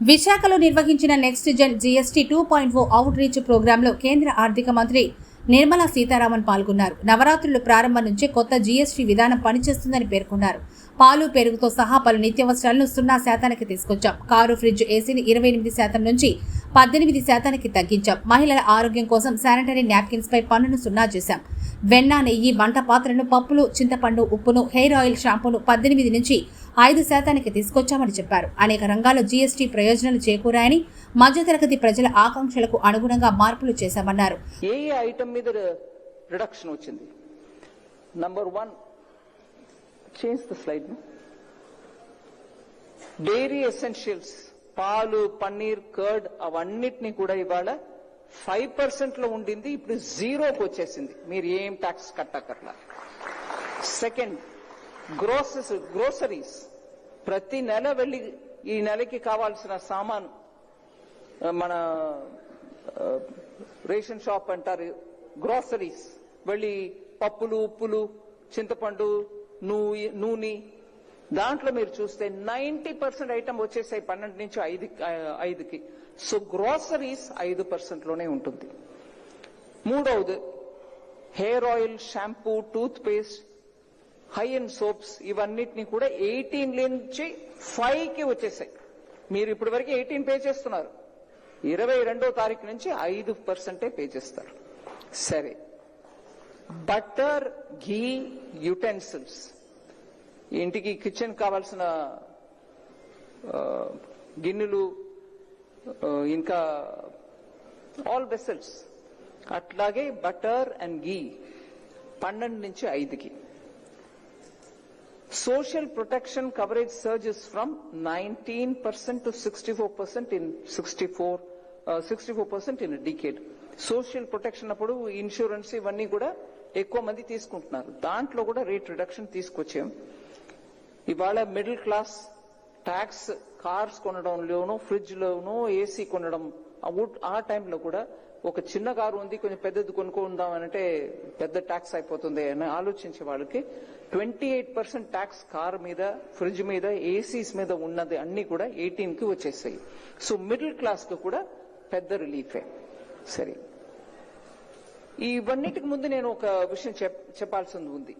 విశాఖలో నిర్వహించిన next gen GST two point O outreach ప్రోగ్రాంలో కేంద్ర ఆర్థిక మంత్రి నిర్మలా సీతారామన్ పాల్గొన్నారు. నవరాత్రులు ప్రారంభం నుంచే కొత్త జీఎస్టీ విధానం పనిచేస్తుందని పేర్కొన్నారు. పాలు పెరుగుతో సహా పలు నిత్యావసరాలను సున్నా శాతానికి తీసుకొచ్చాం. కారు ఫ్రిడ్జ్ ఏసీని ఇరవై ఎనిమిది శాతం నుంచి పద్దెనిమిది శాతానికి తగ్గించాం. మహిళల ఆరోగ్యం కోసం శానిటరీ నాప్కిన్స్ పై పన్నును సున్నా చేశాం. వెన్న నెయ్యి వంట పాత్రను పప్పులు చింతపండు ఉప్పును హెయిర్ ఆయిల్ షాంపూను పద్దెనిమిది నుంచి ఐదు శాతానికి తీసుకొచ్చామని చెప్పారు. అనేక రంగాల్లో జీఎస్టీ ప్రయోజనాలు చేకూరాయని మధ్యతరగతి ప్రజల ఆకాంక్షలకు అనుగుణంగా మార్పులు చేశామన్నారు. ఏ ఐటమ్ మీద రిడక్షన్ వచ్చింది? Number one change the slide dairy essentials పాలు పన్నీర్ కర్డ్ అవన్నిటిని కూడా ఇవాళ ఫైవ్ పర్సెంట్లో ఉండింది ఇప్పుడు జీరోకి వచ్చేసింది. మీరు ఏం ట్యాక్స్ కట్టక్కర్లా. సెకండ్ గ్రోసెస్ గ్రోసరీస్ ప్రతి నెల వెళ్ళి ఈ నెలకి కావాల్సిన సామాను మన రేషన్ షాప్ అంటారు గ్రోసరీస్ వెళ్ళి పప్పులు ఉప్పులు చింతపండు నూనె నూనె. దాంట్లో మీరు చూస్తే నైన్టీ పర్సెంట్ ఐటమ్ వచ్చేసాయి పన్నెండు నుంచి ఐదు ఐదుకి. సో గ్రోసరీస్ ఐదు పర్సెంట్లోనే ఉంటుంది. మూడవది hair oil shampoo toothpaste high and soaps ఇవన్నిటిని కూడా ఎయిటీన్ నుంచి ఫైవ్కి వచ్చేసాయి. మీరు ఇప్పటి వరకు ఎయిటీన్ పే చేస్తున్నారు. ఇరవై రెండో తారీఖు నుంచి ఐదు పర్సెంటే పే చేస్తారు. సరే. బటర్ ఘీ యుటెన్సిల్స్ ఇంటికి కిచెన్ కావాల్సిన గిన్నెలు ఇంకా ఆల్ వెసల్స్ అట్లాగే బటర్ అండ్ గీ పన్నెండు నుంచి ఐదుకి. social protection coverage surges from 19% to 64% in 64 uh, 64% in a decade social protection అప్పుడు ఇన్సూరెన్స్ ఇవన్నీ కూడా ఎక్కువ మంది తీసుకుంటున్నారు దాంట్లో కూడా రేట్ రిడక్షన్ తీసుకొచ్చాం ఇవాళ middle class tax cars కొనడంలోనూ fridge లోనూ ఏసీ కొనడం ఆ ఆ టైంలో కూడా ఒక చిన్న కారు ఉంది కొంచెం పెద్దది కొనుక్కుందాం అంటే పెద్ద ట్యాక్స్ అయిపోతుంది అని ఆలోచించే వాళ్ళకి twenty eight percent tax car మీద ఫ్రిడ్జ్ మీద ఏసీస్ మీద ఉన్నది అన్ని కూడా ఎయిటీన్కి వచ్చేసాయి. సో మిడిల్ క్లాస్కు కూడా పెద్ద రిలీఫే సరే. ఇవన్నిటికి ముందు నేను ఒక విషయం చెప్పాల్సింది ఉంది.